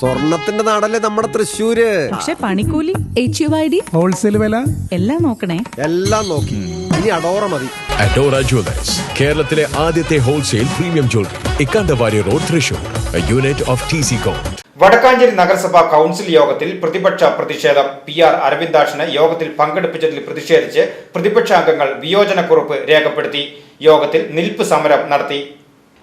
സ്വർണത്തിന്റെ നാടല്ലേ നമ്മുടെ തൃശ്ശൂര്? പക്ഷെ പണിക്കൂലി H U I D wholesale വില? എല്ലാം നോക്കണേ. എല്ലാം നോക്കി. ഇനി അഡോറ മതി. അഡോറ ജ്വല്ലേഴ്സ് കേരളത്തിലെ ആദ്യത്തെ wholesale premium jewellery Ikkandavari road Thrissur. Unit of T C Vadakkanchery നഗരസഭാ കൗൺസിൽ യോഗത്തിൽ പ്രതിപക്ഷ പ്രതിഷേധം പി ആർ അരവിന്ദാഷിന് യോഗത്തിൽ പങ്കെടുപ്പിച്ചതിൽ പ്രതിഷേധിച്ച് പ്രതിപക്ഷാംഗങ്ങൾ വിയോജനക്കുറിപ്പ് രേഖപ്പെടുത്തി. യോഗത്തിൽ നിൽപ്പ് സമരം നടത്തി.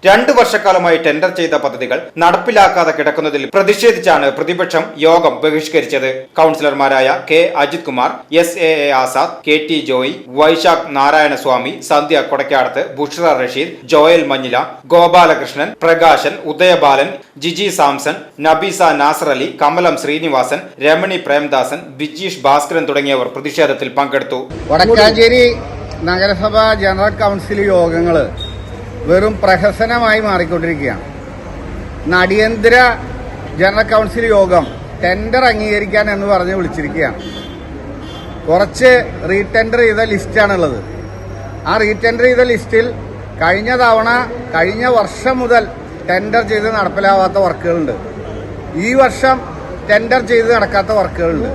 രണ്ടു വർഷക്കാലമായി ടെൻഡർ ചെയ്ത പദ്ധതികൾ നടപ്പിലാക്കാതെ കിടക്കുന്നതിൽ പ്രതിഷേധിച്ചാണ് പ്രതിപക്ഷം യോഗം ബഹിഷ്കരിച്ചത്. കൗൺസിലർമാരായ K Ajith Kumar S A A Azad K T Joy Vaishakh Narayanaswamy Sandhya Kodakkadath Bushra Rasheed Joel Manjila Gopalakrishnan Prakashan Udayabalan Jiji Samson Nabeesa Nasar Ali Kamalam Srinivasan Ramani Premdasan Bijeesh Bhaskaran തുടങ്ങിയവർ പ്രതിഷേധത്തിൽ പങ്കെടുത്തു. വടക്കാഞ്ചേരി നഗരസഭ general council യോഗങ്ങൾ വെറും പ്രഹസനമായി മാറിക്കൊണ്ടിരിക്കുകയാണ്. അടിയന്തര general council യോഗം tender അംഗീകരിക്കാൻ എന്ന് പറഞ്ഞ് വിളിച്ചിരിക്കുകയാണ്. കുറച്ച് റീടെൻഡർ ചെയ്ത ലിസ്റ്റാണുള്ളത് ആ റീടെൻഡർ ചെയ്ത ലിസ്റ്റിൽ കഴിഞ്ഞ തവണ കഴിഞ്ഞ വർഷം മുതൽ ടെൻഡർ ചെയ്ത് നടപ്പിലാവാത്ത വർക്കുകളുണ്ട്. ഈ വർഷം ടെൻഡർ ചെയ്ത് നടക്കാത്ത വർക്കുകളുണ്ട്.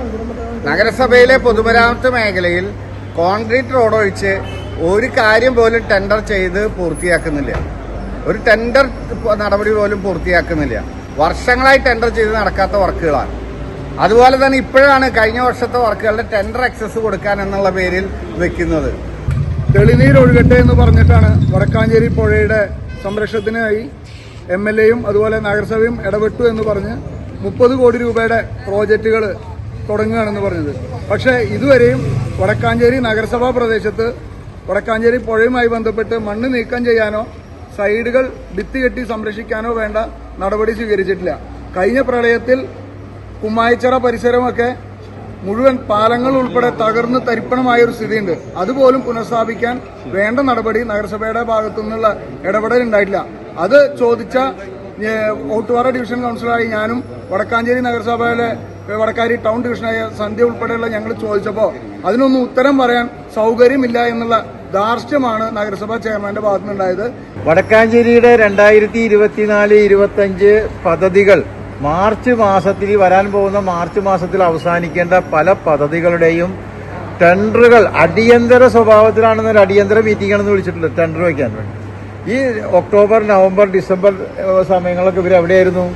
നഗരസഭയിലെ പൊതുമരാമത്ത് മേഖലയിൽ കോൺക്രീറ്റ് റോഡ് ഒഴിച്ച് ഒരു കാര്യം പോലും ടെൻഡർ ചെയ്ത് പൂർത്തിയാക്കുന്നില്ല. ഒരു ടെൻഡർ നടപടി പോലും പൂർത്തിയാക്കുന്നില്ല. വർഷങ്ങളായി ടെൻഡർ ചെയ്ത് നടക്കാത്ത വർക്കുകളാണ്. അതുപോലെ തന്നെ ഇപ്പോഴാണ് കഴിഞ്ഞ വർഷത്തെ വർക്കുകളുടെ ടെൻഡർ എക്സസ് കൊടുക്കാൻ എന്നുള്ള പേരിൽ വെക്കുന്നത്. തെളിനീർ ഒഴുകട്ടെ എന്ന് പറഞ്ഞിട്ടാണ് വടക്കാഞ്ചേരി പുഴയുടെ സംരക്ഷണത്തിനായി എം എൽ എയും അതുപോലെ നഗരസഭയും ഇടപെട്ടു എന്ന് പറഞ്ഞ് മുപ്പത് കോടി രൂപയുടെ പ്രോജക്റ്റുകൾ തുടങ്ങുകയാണെന്ന് പറഞ്ഞത്. പക്ഷേ ഇതുവരെയും വടക്കാഞ്ചേരി നഗരസഭാ പ്രദേശത്ത് വടക്കാഞ്ചേരി പുഴയുമായി ബന്ധപ്പെട്ട് മണ്ണ് നീക്കം ചെയ്യാനോ സൈഡുകൾ ഭിത്തി കെട്ടി സംരക്ഷിക്കാനോ വേണ്ട നടപടി സ്വീകരിച്ചിട്ടില്ല. കഴിഞ്ഞ പ്രളയത്തിൽ കുമ്മായിച്ചിറ പരിസരമൊക്കെ മുഴുവൻ പാലങ്ങൾ ഉൾപ്പെടെ തകർന്ന് തരിപ്പണമായ ഒരു സ്ഥിതിയുണ്ട്. അതുപോലും പുനഃസ്ഥാപിക്കാൻ വേണ്ട നടപടി നഗരസഭയുടെ ഭാഗത്തു നിന്നുള്ള ഇടപെടൽ ഉണ്ടായിട്ടില്ല. അത് ചോദിച്ച ഓട്ടുപാറ ഡിവിഷൻ കൗൺസിലറായി ഞാനും വടക്കാഞ്ചേരി നഗരസഭയിലെ വടക്കാരി ടൗൺ ഡിവിഷനായ സന്ധ്യ ഉൾപ്പെടെയുള്ള ഞങ്ങൾ ചോദിച്ചപ്പോൾ അതിനൊന്നും ഉത്തരം പറയാൻ സൗകര്യമില്ല എന്നുള്ള ധാർഷ്ട്യമാണ് നഗരസഭാ ചെയർമാന്റെ ഭാഗത്തുനിന്നുണ്ടായത്. വടക്കാഞ്ചേരിയുടെ രണ്ടായിരത്തി ഇരുപത്തിനാല് ഇരുപത്തഞ്ച് പദ്ധതികൾ മാർച്ച് മാസത്തിൽ വരാൻ പോകുന്ന മാർച്ച് മാസത്തിൽ അവസാനിക്കേണ്ട പല പദ്ധതികളുടെയും ടെൻഡറുകൾ അടിയന്തര സ്വഭാവത്തിലാണെന്ന് ഒരു അടിയന്തര മീറ്റിംഗ് ആണെന്ന് വിളിച്ചിട്ടുള്ളത് ടെൻഡർ വയ്ക്കാൻ വേണ്ടി. ഈ ഒക്ടോബർ നവംബർ ഡിസംബർ സമയങ്ങളൊക്കെ ഇവർ എവിടെയായിരുന്നു?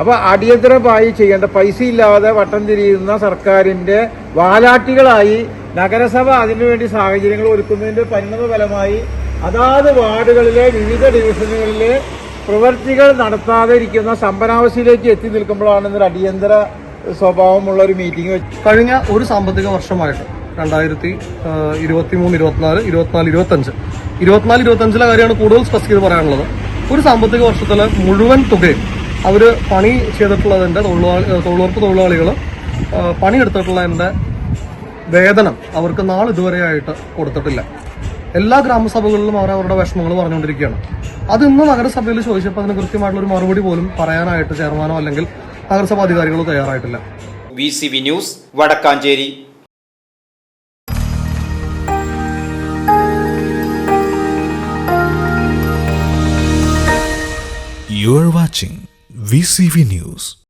അപ്പൊ അടിയന്തരമായി ചെയ്യേണ്ട പൈസ ഇല്ലാതെ വട്ടം തിരിയുന്ന സർക്കാരിന്റെ വാലാട്ടികളായി നഗരസഭ അതിനുവേണ്ടി സാഹചര്യങ്ങൾ ഒരുക്കുന്നതിന്റെ പരിണത ഫലമായി അതാത് വാർഡുകളിലെ വിവിധ ഡിവിഷനുകളിലെ പ്രവൃത്തികൾ നടത്താതെ ഇരിക്കുന്ന സമ്പനാവശ്യയിലേക്ക് എത്തി നിൽക്കുമ്പോഴാണ് ഇന്നൊരു അടിയന്തര സ്വഭാവമുള്ള ഒരു മീറ്റിംഗ് വെച്ച്. കഴിഞ്ഞ ഒരു സാമ്പത്തിക വർഷമായിട്ട് രണ്ടായിരത്തി ഇരുപത്തി മൂന്ന് ഇരുപത്തിനാല് ഇരുപത്തിനാല് ഇരുപത്തഞ്ച് ഇരുപത്തിനാല് ഇരുപത്തഞ്ചിലെ കാര്യമാണ് കൂടുതൽ സ്ട്രെസ് ചെയ്ത് പറയാനുള്ളത്. ഒരു സാമ്പത്തിക വർഷത്തിലെ മുഴുവൻ തുകയും അവർ പണി ചെയ്തിട്ടുള്ളതിന്റെ തൊഴിലാളി തൊഴിലുറപ്പ് തൊഴിലാളികൾ പണിയെടുത്തിട്ടുള്ളതിന്റെ വേതനം അവർക്ക് നാളിതുവരെയായിട്ട് കൊടുത്തിട്ടില്ല. എല്ലാ ഗ്രാമസഭകളിലും അവർ അവരുടെ വിഷമങ്ങൾ പറഞ്ഞുകൊണ്ടിരിക്കുകയാണ്. അത് ഇന്ന് നഗരസഭയിൽ ചോദിച്ചപ്പോൾ അതിന് കൃത്യമായിട്ടുള്ള ഒരു മറുപടി പോലും പറയാനായിട്ട് ചെയർമാനോ അല്ലെങ്കിൽ നഗരസഭാ അധികാരികളോ തയ്യാറായിട്ടില്ല. V C V news Vadakkanchery. You are watching VCV News.